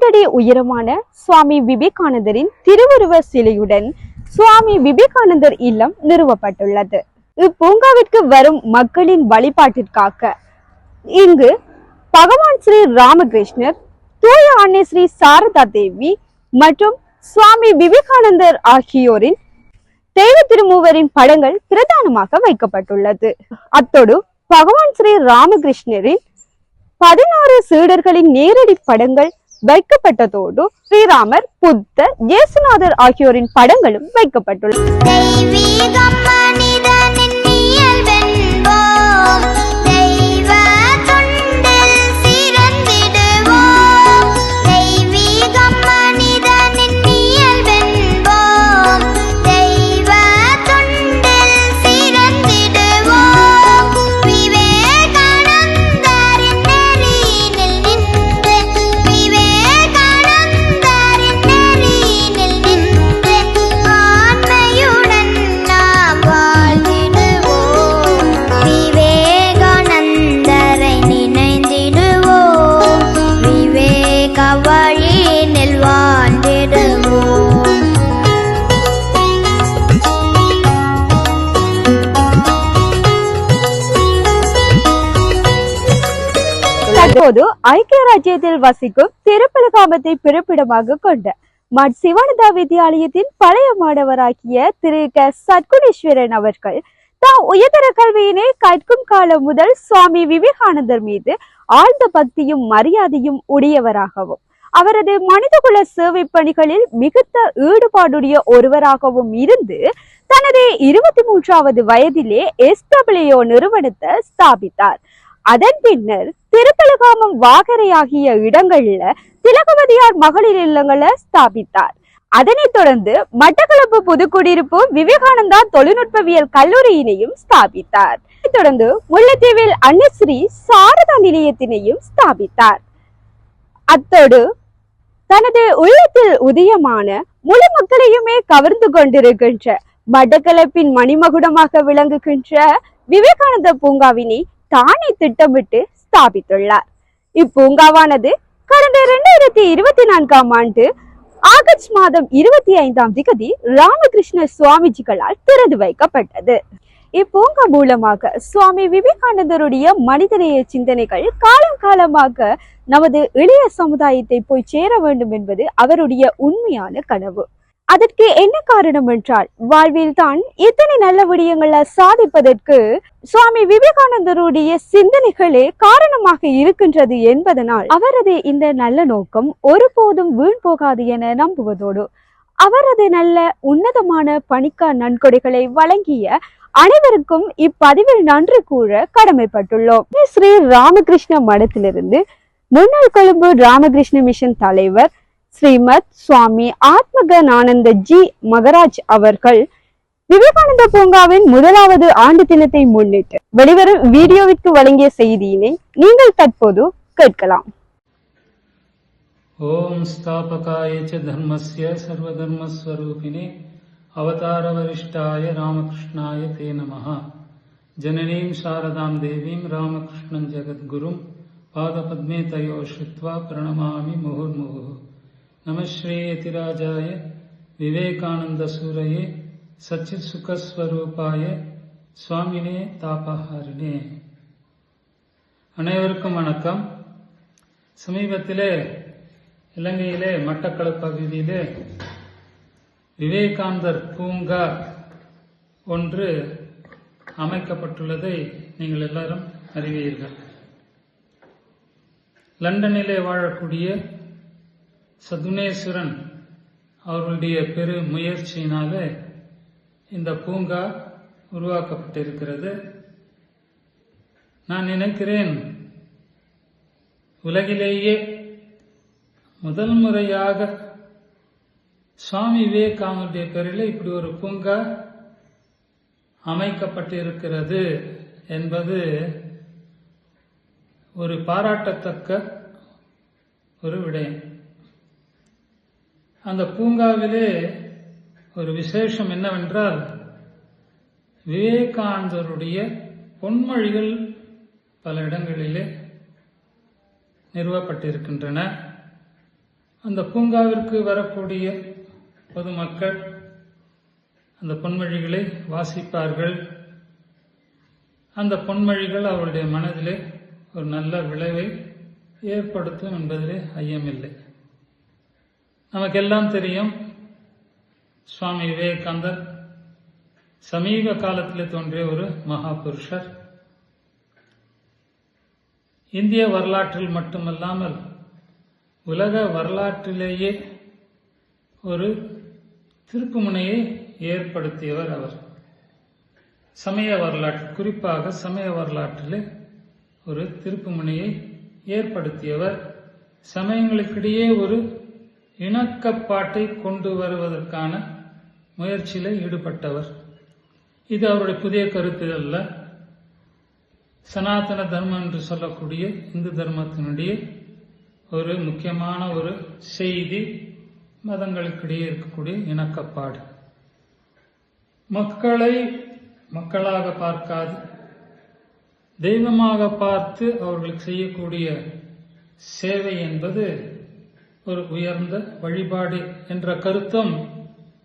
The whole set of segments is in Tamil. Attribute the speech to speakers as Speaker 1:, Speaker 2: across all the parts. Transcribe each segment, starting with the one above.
Speaker 1: வணக்கம் முப்பதடி உயரமான சுவாமி விவேகானந்தரின் திருவுருவ சிலையுடன் சுவாமி விவேகானந்தர் இல்லம் நிறுவப்பட்டுள்ளது. இப்பூங்காவிற்கு வரும் மக்களின் வழிபாட்டிற்காக இங்கு பகவான் ஸ்ரீ ராமகிருஷ்ணர் தூய அன்னை ஸ்ரீ சாரதா தேவி மற்றும் சுவாமி விவேகானந்தர் ஆகியோரின் தெய்வ திருமூவரின் படங்கள் பிரதானமாக வைக்கப்பட்டுள்ளது. அத்தோடு பகவான் ஸ்ரீ ராமகிருஷ்ணரின் பதினாறு சீடர்களின் நேரடி படங்கள் வைக்கப்பட்டதோடு ஸ்ரீராமர் புத்த இயேசுநாதர் ஆகியோரின் படங்களும்
Speaker 2: வைக்கப்பட்டுள்ளன.
Speaker 1: தற்போது ஐக்கிய ராஜ்யத்தில் வசிக்கும் திருப்பலகாமத்தை பிறப்பிடமாக கொண்ட மட் சிவானந்தா வித்யாலயத்தின் பழைய மாணவராகிய திரு க. சத்குணேஸ்வரன் அவர்கள் தாம் உயர்தர கல்வியினை கற்கும் காலம் முதல் சுவாமி விவேகானந்தர் மீது ஆழ்ந்த பக்தியும் மரியாதையும் உடையவராகவும் அவரது மனிதகுல சேவை பணிகளில் மிகுந்த ஈடுபாடுடைய ஒருவராகவும் இருந்து தனது இருபத்தி மூன்றாவது வயதிலே எஸ்டபிள்யூ நிறுவனத்தை ஸ்தாபித்தார். அதன் பின்னர் திருப்பலகாமம் வாகரை ஆகிய இடங்கள்ல திலகவதியார் மகளிர் இல்லங்களை ஸ்தாபித்தார். அதனைத் தொடர்ந்து மட்டக்களப்பு புதுக்குடியிருப்பு விவேகானந்தா தொழில்நுட்பவியல் கல்லூரியினையும் ஸ்தாபித்தார். தொடர்ந்து முல்லைத்தீவில் அன்னஸ்ரீ சாரதா நிலையத்தினையும் ஸ்தாபித்தார். அத்தோடு தனது உள்ளத்தில் உதயமான முழு மக்களையுமே கவர்ந்து கொண்டிருக்கின்ற மட்டக்களப்பின் மணிமகுடமாக விளங்குகின்ற விவேகானந்த பூங்காவினை தானே திட்டமிட்டு ஸ்தாபித்துள்ளார். இப்பூங்காவானது கடந்த இரண்டாயிரத்தி இருபத்தி நான்காம் ஆண்டு ஆகஸ்ட் மாதம் இருபத்தி ஐந்தாம் திகதி ராமகிருஷ்ண சுவாமிஜிகளால் திறந்து வைக்கப்பட்டது. இப்பூங்கா மூலமாக சுவாமி விவேகானந்தருடைய மனிதநேய சிந்தனைகள் காலம் காலமாக நமது இளைய சமுதாயத்தை போய் சேர வேண்டும் என்பது அவருடைய உண்மையான கனவு. அதற்கு என்ன காரணம் என்றால் வாழ்வில் தான் இத்தனை நல்ல விடயங்களை சாதிப்பதற்கு சுவாமி விவேகானந்தருடைய சிந்தனைகளே காரணமாக இருக்கின்றது என்பதனால் அவரது இந்த நல்ல நோக்கம் ஒருபோதும் வீண் போகாது என நம்புவதோடு அவரது நல்ல உன்னதமான பணிக்கா நன்கொடைகளை வழங்கிய அனைவருக்கும் இப்பதிவில் நன்றி கூற கடமைப்பட்டுள்ளோம். ஸ்ரீ ராமகிருஷ்ண மடத்திலிருந்து முன்னாள் கொழும்பு ராமகிருஷ்ண மிஷன் தலைவர் ஸ்ரீமத் சுவாமி ஆத்மகனானந்த ஜி மகராஜ் அவர்கள் விவேகானந்த பூங்காவின் முதலாவது ஆண்டு தினத்தை முன்னிட்டு வெளிவரும் வீடியோவிற்கு வழங்கிய செய்தியினை நீங்கள் தற்போது கேட்கலாம்.
Speaker 3: ஓம் ஸ்தாபகாய தர்மஸ்ய சர்வதர்மஸ்வரூபிணே அவதார வரிஷ்டாய ராமகிருஷ்ணாய தே நமஹ. ஜனனீம் சாரதாம் தேவீம் ராமகிருஷ்ணன் ஜெகத்குரும். பாதபத்மே தயோ ஸ்ருத்வா பிரணமாமி முகுர்முகு. நமஸ்ரீயதிராஜாய விவேகானந்த சூரையே சச்சித் சுகஸ்வரூபாய சுவாமினே தாபஹாரினே அனைவருக்கும் வணக்கம். சமீபத்திலே இலங்கையிலே மட்டக்களப்பு பகுதியிலே விவேகானந்தர் பூங்கா ஒன்று அமைக்கப்பட்டுள்ளதை நீங்கள் எல்லாரும் அறிவீர்கள். லண்டனிலே வாழக்கூடிய சதுனேஸ்வரன் அவர்களுடைய பெரு முயற்சியினால இந்த பூங்கா உருவாக்கப்பட்டிருக்கிறது. நான் நினைக்கிறேன் உலகிலேயே முதல் முறையாக சுவாமி விவேகானந்தருடைய பெயரில் இப்படி ஒரு பூங்கா அமைக்கப்பட்டிருக்கிறது என்பது ஒரு பாராட்டத்தக்க ஒரு விடயம். அந்த பூங்காவிலே ஒரு விசேஷம் என்னவென்றால் விவேகானந்தருடைய பொன்மொழிகள் பல இடங்களிலே நிறுவப்பட்டிருக்கின்றன. அந்த பூங்காவிற்கு வரக்கூடிய பொதுமக்கள் அந்த பொன்மொழிகளை வாசிப்பார்கள். அந்த பொன்மொழிகள் அவருடைய மனதிலே ஒரு நல்ல விளைவை ஏற்படுத்தும் என்பதிலே ஐயமில்லை. நமக்கெல்லாம் தெரியும் சுவாமி விவேகானந்தர் சமீப காலத்தில் தோன்றிய ஒரு மகாபுருஷர். இந்திய வரலாற்றில் மட்டுமல்லாமல் உலக வரலாற்றிலேயே ஒரு திருப்புமுனையை ஏற்படுத்தியவர் அவர். சமய வரலாற்று குறிப்பாக சமய வரலாற்றில் ஒரு திருப்புமுனையை ஏற்படுத்தியவர். சமயங்களுக்கிடையே ஒரு இணக்கப்பாட்டை கொண்டு வருவதற்கான முயற்சியில் ஈடுபட்டவர். இது அவருடைய புதிய கருத்து அல்ல. சனாதன தர்மம் என்று சொல்லக்கூடிய இந்து தர்மத்தினுடைய ஒரு முக்கியமான ஒரு செய்தி மதங்களுக்கிடையே இருக்கக்கூடிய இணக்கப்பாடு. மக்களை மக்களாக பார்க்காது தெய்வமாக பார்த்து அவர்களுக்கு செய்யக்கூடிய சேவை என்பது ஒரு உயர்ந்த வழிபாடு என்ற கருத்தும்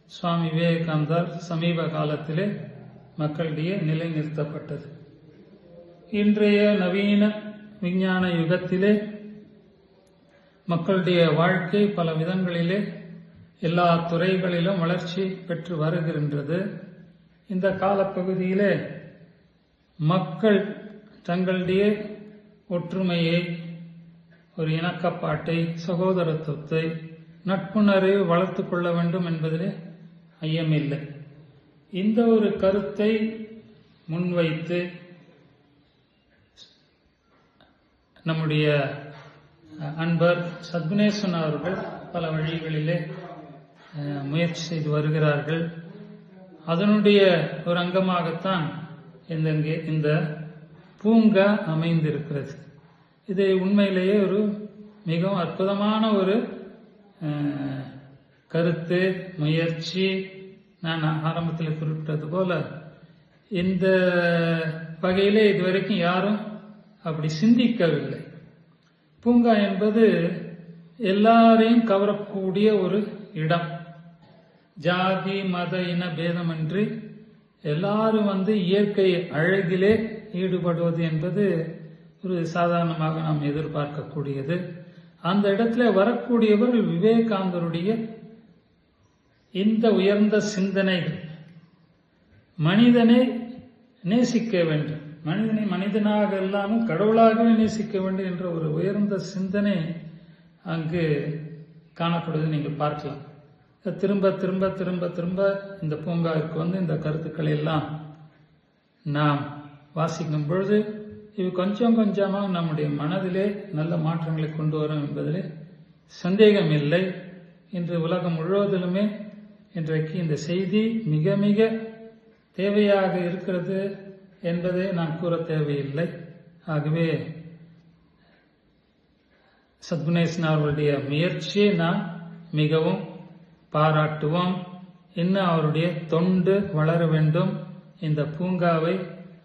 Speaker 3: சுவாமி விவேகானந்தர் சமீப காலத்திலே மக்களிடையே நிலைநிறுத்தப்பட்டது. இன்றைய நவீன விஞ்ஞான யுகத்திலே மக்களுடைய வாழ்க்கை பல விதங்களிலே எல்லா துறைகளிலும் வளர்ச்சி பெற்று வருகின்றது. இந்த காலப்பகுதியிலே மக்கள் தங்களுடைய ஒற்றுமையை ஒரு இணக்கப்பாட்டை சகோதரத்துவத்தை நட்புணர்வை வளர்த்துக் கொள்ள வேண்டும் என்பதிலே ஐயமில்லை. இந்த ஒரு கருத்தை முன்வைத்து நம்முடைய அன்பர் சத்குணேசன் அவர்கள் பல வழிகளிலே முயற்சி செய்து வருகிறார்கள். அதனுடைய ஒரு அங்கமாகத்தான் இந்த இந்த பூங்கா அமைந்திருக்கிறது. இது உண்மையிலேயே ஒரு மிகவும் அற்புதமான ஒரு கருத்து முயற்சி. நான் ஆரம்பத்தில் குறிப்பிட்டது போல இந்த வகையில் இதுவரைக்கும் யாரும் அப்படி சிந்திக்கவில்லை. பூங்கா என்பது எல்லாரையும் கவரக்கூடிய ஒரு இடம். ஜாதி மத இன பேதமின்றி எல்லாரும் வந்து இயற்கை அழகிலே ஈடுபடுவது என்பது ஒரு சாதாரணமாக நாம் எதிர்பார்க்கக்கூடியது. அந்த இடத்துல வரக்கூடியவர்கள் விவேகானந்தருடைய இந்த உயர்ந்த சிந்தனைகள். மனிதனை நேசிக்க வேண்டும். மனிதனை மனிதனாக இல்லாமல் கடவுளாகவே நேசிக்க வேண்டும் என்ற ஒரு உயர்ந்த சிந்தனை அங்கு காணப்படுவதை நீங்கள் பார்க்கலாம். திரும்ப திரும்ப திரும்ப திரும்ப இந்த பூங்காவுக்கு வந்து இந்த கருத்துக்களை எல்லாம் நாம் வாசிக்கும் பொழுது இவை கொஞ்சம் கொஞ்சமாக நம்முடைய மனதிலே நல்ல மாற்றங்களை கொண்டு வரும் என்பதிலே சந்தேகம் இல்லை. இன்று உலகம் முழுவதிலுமே இன்றைக்கு இந்த செய்தி மிக மிக தேவையாக இருக்கிறது என்பதை நான் கூற தேவையில்லை. ஆகவே சத்குணேசன் அவர்களுடைய முயற்சியை நாம் மிகவும் பாராட்டுவோம். இன்னும் அவருடைய தொண்டு வளர வேண்டும். இந்த பூங்காவை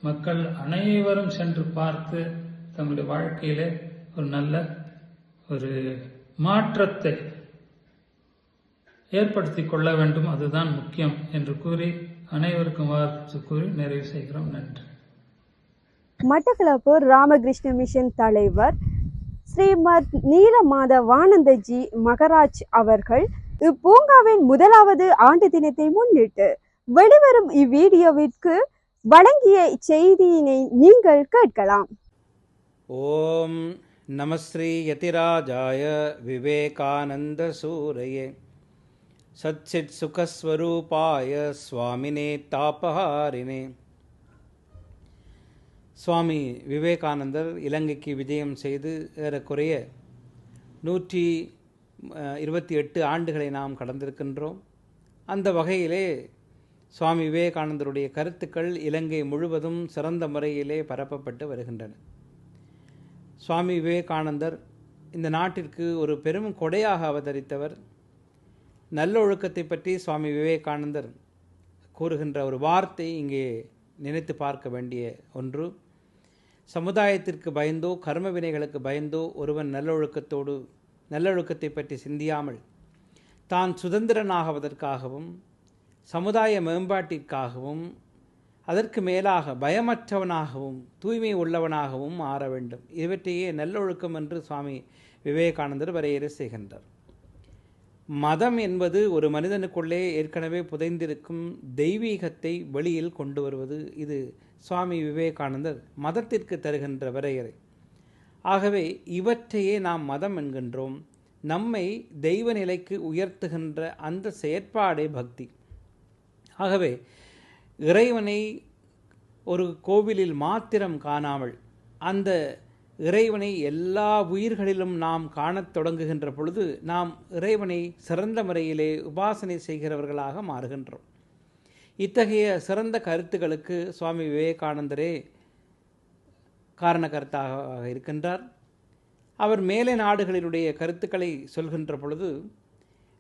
Speaker 3: மக்கள் அனைவரும் சென்று பார்த்து தங்களுடைய வாழ்க்கையில ஒரு நல்ல ஒரு மாற்றத்தை ஏற்படுத்தி கொள்ள வேண்டும். அதுதான் முக்கியம் என்று கூறி அனைவருக்கும் வாழ்த்து கூறி நிறைவு செய்கிறோம். நன்றி.
Speaker 1: மட்டக்களப்பு ராமகிருஷ்ண மிஷன் தலைவர் ஸ்ரீமத் நீலமாத வானந்தஜி மகராஜ் அவர்கள் இப்பூங்காவின் முதலாவது ஆண்டு தினத்தை முன்னிட்டு வெளிவரும் இவ்வீடியோவிற்கு வழங்கிய செய்தியினை நீங்கள் கேட்கலாம்.
Speaker 4: ஓம் நமஸ்ரீ யதிராஜாய விவேகானந்த சூரையே. சச்சித் சுகஸ்வரூபாய சுவாமினே தாபஹாரினே. சுவாமி விவேகானந்தர் இலங்கைக்கு விஜயம் செய்து ஏறக்குறைய நூற்றி இருபத்தி எட்டு ஆண்டுகளை நாம் கடந்திருக்கின்றோம். அந்த வகையிலே சுவாமி விவேகானந்தருடைய கருத்துக்கள் இலங்கை முழுவதும் சிறந்த முறையிலே பரப்பப்பட்டு வருகின்றன. சுவாமி விவேகானந்தர் இந்த நாட்டிற்கு ஒரு பெரும் கொடையாக அவதரித்தவர். நல்லொழுக்கத்தை பற்றி சுவாமி விவேகானந்தர் கூறுகின்ற ஒரு வார்த்தை இங்கே நினைத்து பார்க்க வேண்டிய ஒன்று. சமுதாயத்திற்கு பயந்தோ கர்ம வினைகளுக்கு பயந்தோ ஒருவன் நல்லொழுக்கத்தோடு நல்லொழுக்கத்தை பற்றி சிந்தியாமல் தான் சுதந்திரனாகுவதற்காகவும் சமுதாய மேம்பாட்டிற்காகவும் அதற்கு மேலாக பயமற்றவனாகவும் தூய்மை உள்ளவனாகவும் மாற வேண்டும். இவற்றையே நல்லொழுக்கம் என்று சுவாமி விவேகானந்தர் வரையறை செய்கின்றார். மதம் என்பது ஒரு மனிதனுக்குள்ளே ஏற்கனவே புதைந்திருக்கும் தெய்வீகத்தை வெளியில் கொண்டு வருவது. இது சுவாமி விவேகானந்தர் மதத்திற்கு தருகின்ற வரையறை. ஆகவே இவற்றையே நாம் மதம் என்கின்றோம். நம்மை தெய்வ நிலைக்கு உயர்த்துகின்ற அந்த செயற்பாடே பக்தி. ஆகவே இறைவனை ஒரு கோவிலில் மாத்திரம் காணாமல் அந்த இறைவனை எல்லா உயிர்களிலும் நாம் காணத் தொடங்குகின்ற பொழுது நாம் இறைவனை சிறந்த முறையிலே உபாசனை செய்கிறவர்களாக மாறுகின்றோம். இத்தகைய சிறந்த கருத்துக்களுக்கு சுவாமி விவேகானந்தரே காரணகர்த்தாக இருக்கின்றார். அவர் மேலை நாடுகளினுடைய கருத்துக்களை சொல்கின்ற பொழுது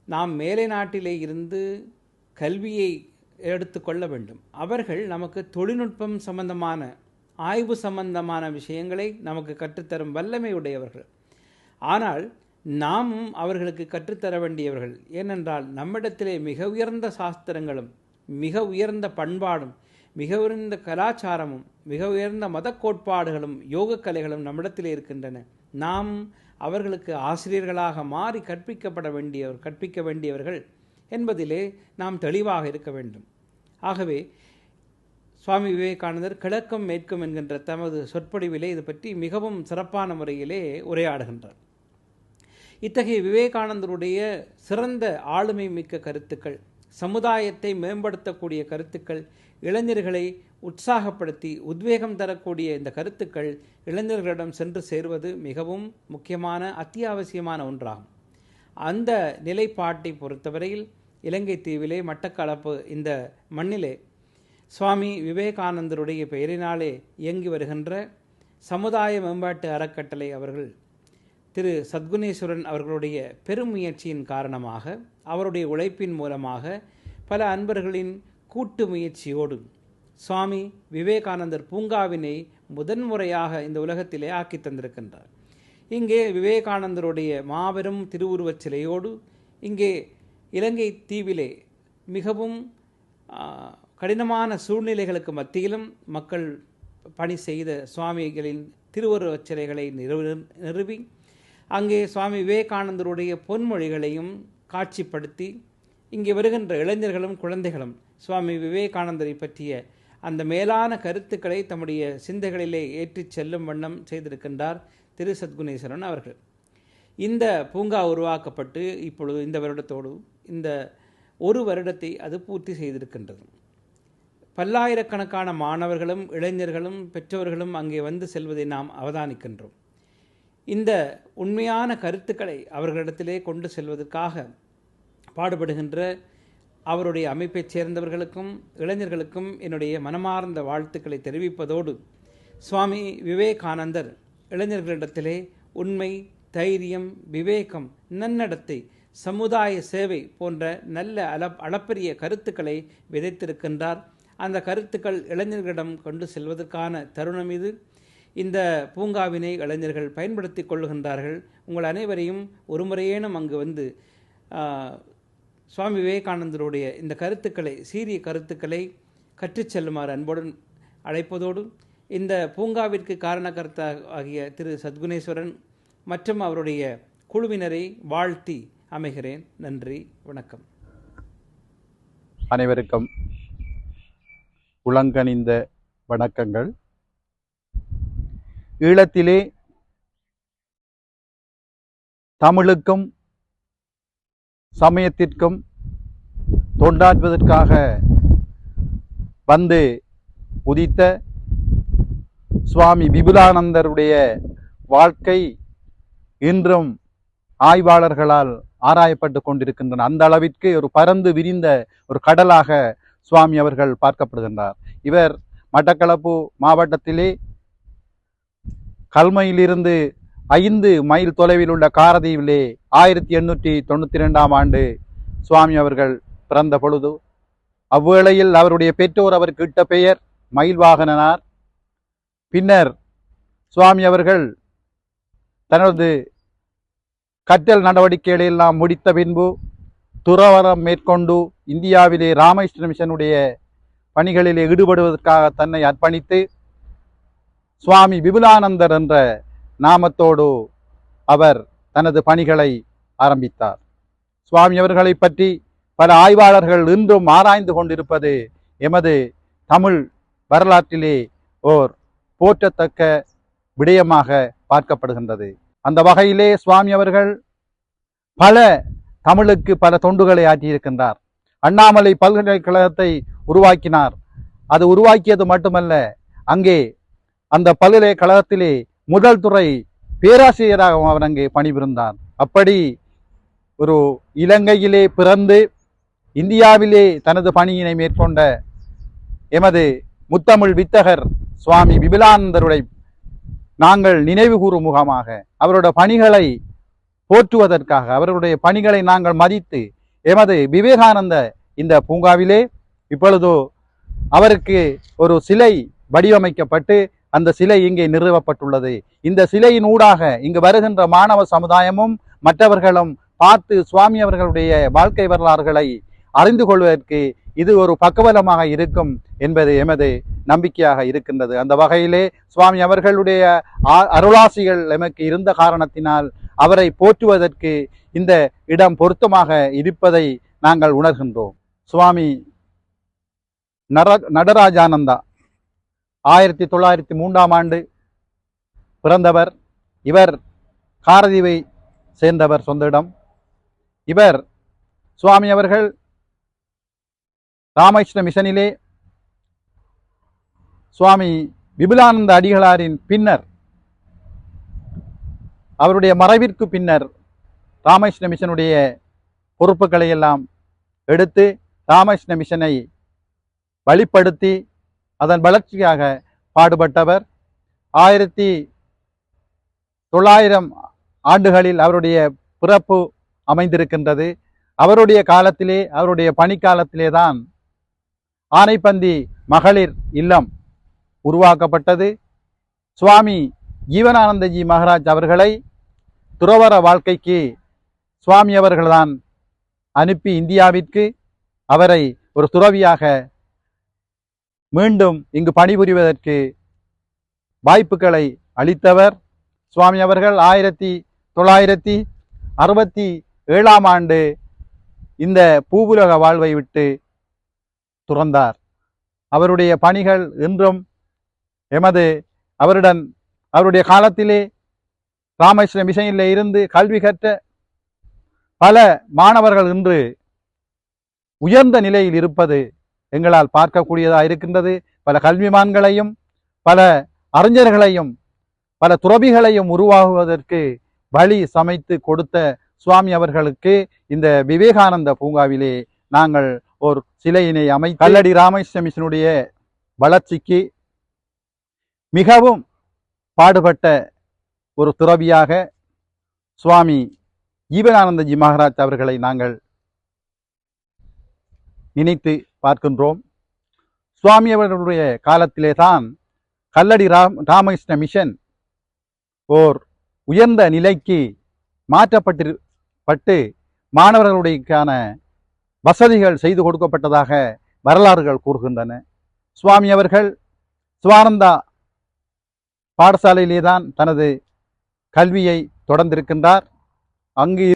Speaker 4: நாம் மேலை நாட்டிலே இருந்து கல்வியை எடுத்துக்கொள்ள வேண்டும் அவர்கள் நமக்கு தொழில்நுட்பம் சம்பந்தமான ஆய்வு சம்பந்தமான விஷயங்களை நமக்கு கற்றுத்தரும் வல்லமை உடையவர்கள். ஆனால் நாமும் அவர்களுக்கு கற்றுத்தர வேண்டியவர்கள். ஏனென்றால் நம்மிடத்திலே மிக உயர்ந்த சாஸ்திரங்களும் மிக உயர்ந்த பண்பாடும் மிக உயர்ந்த கலாச்சாரமும் மிக உயர்ந்த மத கோட்பாடுகளும் யோக கலைகளும் நம்மிடத்திலே இருக்கின்றன. நாம் அவர்களுக்கு ஆசிரியர்களாக மாறி கற்பிக்கப்பட வேண்டியவர் கற்பிக்க வேண்டியவர்கள் என்பதிலே நாம் தெளிவாக இருக்க வேண்டும். ஆகவே சுவாமி விவேகானந்தர் கிழக்கும் மேற்கும் என்கின்ற தமது சொற்பொழிவிலே இது பற்றி மிகவும் சிறப்பான முறையிலே உரையாடுகின்றார். இத்தகைய விவேகானந்தருடைய சிறந்த ஆளுமை மிக்க கருத்துக்கள் சமுதாயத்தை மேம்படுத்தக்கூடிய கருத்துக்கள் இளைஞர்களை உற்சாகப்படுத்தி உத்வேகம் தரக்கூடிய இந்த கருத்துக்கள் இளைஞர்களிடம் சென்று சேர்வது மிகவும் முக்கியமான அத்தியாவசியமான ஒன்றாகும். அந்த நிலைப்பாட்டை பொறுத்தவரையில் இலங்கை தீவிலே மட்டக்களப்பு இந்த மண்ணிலே சுவாமி விவேகானந்தருடைய பெயரினாலே இயங்கி வருகின்ற சமுதாய மேம்பாட்டு அறக்கட்டளை அவர்கள் திரு சத்குணேஸ்வரன் அவர்களுடைய பெரும் முயற்சியின் காரணமாக அவருடைய உழைப்பின் மூலமாக பல அன்பர்களின் கூட்டு முயற்சியோடு சுவாமி விவேகானந்தர் பூங்காவினை முதன்முறையாக இந்த உலகத்திலே ஆக்கி தந்திருக்கின்றார். இங்கே விவேகானந்தருடைய மாபெரும் திருவுருவச் சிலையோடு இங்கே இலங்கை தீவிலே மிகவும் கடினமான சூழ்நிலைகளுக்கு மத்தியிலும் மக்கள் பணி செய்த சுவாமிகளின் திருவருவச் சிலைகளை நிறுவ நிறுவி அங்கே சுவாமி விவேகானந்தருடைய பொன்மொழிகளையும் காட்சிப்படுத்தி இங்கே வருகின்ற இளைஞர்களும் குழந்தைகளும் சுவாமி விவேகானந்தரை பற்றிய அந்த மேலான கருத்துக்களை தம்முடைய சிந்தைகளிலே ஏற்றிச் செல்லும் வண்ணம் செய்திருக்கின்றார் திரு சத்குணேஸ்வரன் அவர்கள். இந்த பூங்கா உருவாக்கப்பட்டு இப்பொழுது இந்த வருடத்தோடு இந்த ஒரு வருடத்தை அது பூர்த்தி செய்திருக்கின்றது. பல்லாயிரக்கணக்கான மாணவர்களும் இளைஞர்களும் பெற்றோர்களும் அங்கே வந்து செல்வதை நாம் அவதானிக்கின்றோம். இந்த உண்மையான கருத்துக்களை அவர்களிடத்திலே கொண்டு செல்வதற்காக பாடுபடுகின்ற அவருடைய அமைப்பைச் சேர்ந்தவர்களுக்கும் இளைஞர்களுக்கும் என்னுடைய மனமார்ந்த வாழ்த்துக்களை தெரிவிப்பதோடு சுவாமி விவேகானந்தர் இளைஞர்களிடத்திலே உண்மை தைரியம் விவேகம் நன்னடத்தை சமுதாய சேவை போன்ற நல்ல அளப் அளப்பரிய கருத்துக்களை விதைத்திருக்கின்றார். அந்த கருத்துக்கள் இளைஞர்களிடம் கொண்டு செல்வதற்கான தருணம் இது. இந்த பூங்காவினை இளைஞர்கள் பயன்படுத்தி கொள்ளுகின்றார்கள். உங்கள் அனைவரையும் ஒருமுறையேனும் அங்கு வந்து சுவாமி விவேகானந்தருடைய இந்த கருத்துக்களை சீரிய கருத்துக்களை கற்றுச் செல்லுமாறு அன்புடன் அழைப்பதோடு இந்த பூங்காவிற்கு காரணகர்த்தா ஆகிய திரு சத்குணேஸ்வரன் மற்றும் அவருடைய குழுவினரை வாழ்த்தி அமைகிறேன். நன்றி வணக்கம்.
Speaker 5: அனைவருக்கும் உளங்கனிந்த வணக்கங்கள். ஈழத்திலே தமிழுக்கும் சமயத்திற்கும் தொண்டாற்றுவதற்காக வந்து உதித்த சுவாமி விபுலானந்தருடைய வாழ்க்கை இன்றும் ஆய்வாளர்களால் ஆராயப்பட்டு கொண்டிருக்கின்றன. அந்த அளவிற்கு ஒரு பரந்து விரிந்த ஒரு கடலாக சுவாமி அவர்கள் பார்க்கப்படுகின்றார். இவர் மட்டக்களப்பு மாவட்டத்திலே கல்மையிலிருந்து ஐந்து மைல் தொலைவில் உள்ள காரதீவிலே ஆயிரத்தி எண்ணூற்றி தொண்ணூற்றி ரெண்டாம் ஆண்டு சுவாமி அவர்கள் பிறந்த பொழுது அவ்வேளையில் அவருடைய பெற்றோர் அவருக்கு இட்ட பெயர் மயில்வாகனனார். பின்னர் சுவாமி அவர்கள் தனது கற்றல் நடவடிக்கைகளை எல்லாம் முடித்த பின்பு துறவரம் மேற்கொண்டு இந்தியாவிலே ராமகிருஷ்ண மிஷனுடைய பணிகளிலே ஈடுபடுவதற்காக தன்னை அர்ப்பணித்து சுவாமி விபுலானந்தர் என்ற நாமத்தோடு அவர் தனது பணிகளை ஆரம்பித்தார். சுவாமி அவர்களை பற்றி பல ஆய்வாளர்கள் இன்றும் ஆராய்ந்து கொண்டிருப்பது எமது தமிழ் வரலாற்றிலே ஓர் போற்றத்தக்க விடயமாக பார்க்கப்படுகின்றது. அந்த வகையிலே சுவாமி அவர்கள் பல தமிழுக்கு பல தொண்டுகளை ஆற்றியிருக்கின்றார். அண்ணாமலை பல்கலைக்கழகத்தை உருவாக்கினார். அது உருவாக்கியது மட்டுமல்ல அங்கே அந்த பல்கலைக்கழகத்திலே முதல் துறை பேராசிரியராகவும் அவர் அங்கே பணிபுரிந்தார். அப்படி ஒரு இலங்கையிலே பிறந்து இந்தியாவிலே தனது பணியினை மேற்கொண்ட எமது முத்தமிழ் வித்தகர் சுவாமி விபிலானந்தருடைய நாங்கள் நினைவு கூறும் முகமாக அவருடைய பணிகளை போற்றுவதற்காக அவருடைய பணிகளை நாங்கள் மதித்து எமது விவேகானந்த இந்த பூங்காவிலே இப்பொழுதோ அவருக்கு ஒரு சிலை வடிவமைக்கப்பட்டு அந்த சிலை இங்கே நிறுவப்பட்டுள்ளது. இந்த சிலையின் ஊடாக இங்கு வருகின்ற மாணவ சமுதாயமும் மற்றவர்களும் பார்த்து சுவாமி அவர்களுடைய வாழ்க்கை வரலாறுகளை அறிந்து கொள்வதற்கு இது ஒரு பக்கபலமாக இருக்கும். என்பது எமது நம்பிக்கையாக இருக்கின்றது. அந்த வகையிலே சுவாமி அவர்களுடைய அருளாசிகள் எமக்கு இருந்த காரணத்தினால் அவரை போற்றுவதற்கு இந்த இடம் பொருத்தமாக இருப்பதை நாங்கள் உணர்கின்றோம். சுவாமி நர நடராஜானந்தா ஆயிரத்தி தொள்ளாயிரத்தி மூன்றாம் ஆண்டு பிறந்தவர். இவர் காரதீவை சேர்ந்தவர் சொந்த இடம். இவர் சுவாமி அவர்கள் ராமகிருஷ்ண மிஷனிலே சுவாமி விபுலானந்த அடிகளாரின் பின்னர் அவருடைய மறைவிற்கு பின்னர் ராமகிருஷ்ண மிஷனுடைய பொறுப்புகளை எல்லாம் எடுத்து ராமகிருஷ்ண மிஷனை வழிப்படுத்தி அதன் வளர்ச்சிக்காக பாடுபட்டவர். ஆயிரத்தி தொள்ளாயிரம் ஆண்டுகளில் அவருடைய பிறப்பு அமைந்திருக்கின்றது. அவருடைய காலத்திலே அவருடைய பணிக்காலத்திலே தான் ஆனைப்பந்தி மகளிர் இல்லம் உருவாக்கப்பட்டது. சுவாமி ஜீவனானந்தஜி மகாராஜ் அவர்களை துறவர வாழ்க்கைக்கு சுவாமி அவர்கள்தான் அனுப்பி இந்தியாவிற்கு. அவரை ஒரு துறவியாக மீண்டும் இங்கு பணிபுரிவதற்கு வாய்ப்புகளை அளித்தவர் சுவாமி அவர்கள். ஆயிரத்தி தொள்ளாயிரத்தி அறுபத்தி ஏழாம் ஆண்டு இந்த பூவுலக வாழ்வை விட்டு துறந்தார். அவருடைய பணிகள் இன்றும் எமது அவருடன் அவருடைய காலத்திலே ராமகிருஷ்ண மிஷனில் இருந்து கல்வி கற்ற பல மாணவர்கள் இன்று உயர்ந்த நிலையில் இருப்பது எங்களால் பார்க்கக்கூடியதாக இருக்கின்றது. பல கல்விமான்களையும் பல அறிஞர்களையும் பல துறவிகளையும் உருவாகுவதற்கு வழி சமைத்து கொடுத்த சுவாமி அவர்களுக்கு இந்த விவேகானந்த பூங்காவிலே நாங்கள் ஒரு சிலையினை அமை கல்லடி ராமகிருஷ்ண மிஷனுடைய வளர்ச்சிக்கு மிகவும் பாடுபட்ட ஒரு துறவியாக சுவாமி ஜீவனானந்தஜி மகாராஜ் அவர்களை நாங்கள் நினைத்து பார்க்கின்றோம். சுவாமி அவர்களுடைய காலத்திலே தான் கல்லடி ராம் ராமகிருஷ்ண மிஷன் ஓர் உயர்ந்த நிலைக்கு மாற்றப்பட்டு பட்டு மாணவர்களுடையக்கான வசதிகள் செய்து கொடுக்கப்பட்டதாக வரலாறுகள் கூறுகின்றன. சுவாமி அவர்கள் சுவானந்தா பாடசாலையிலே தான் தனது கல்வியை தொடர்ந்திருக்கின்றார். அங்கு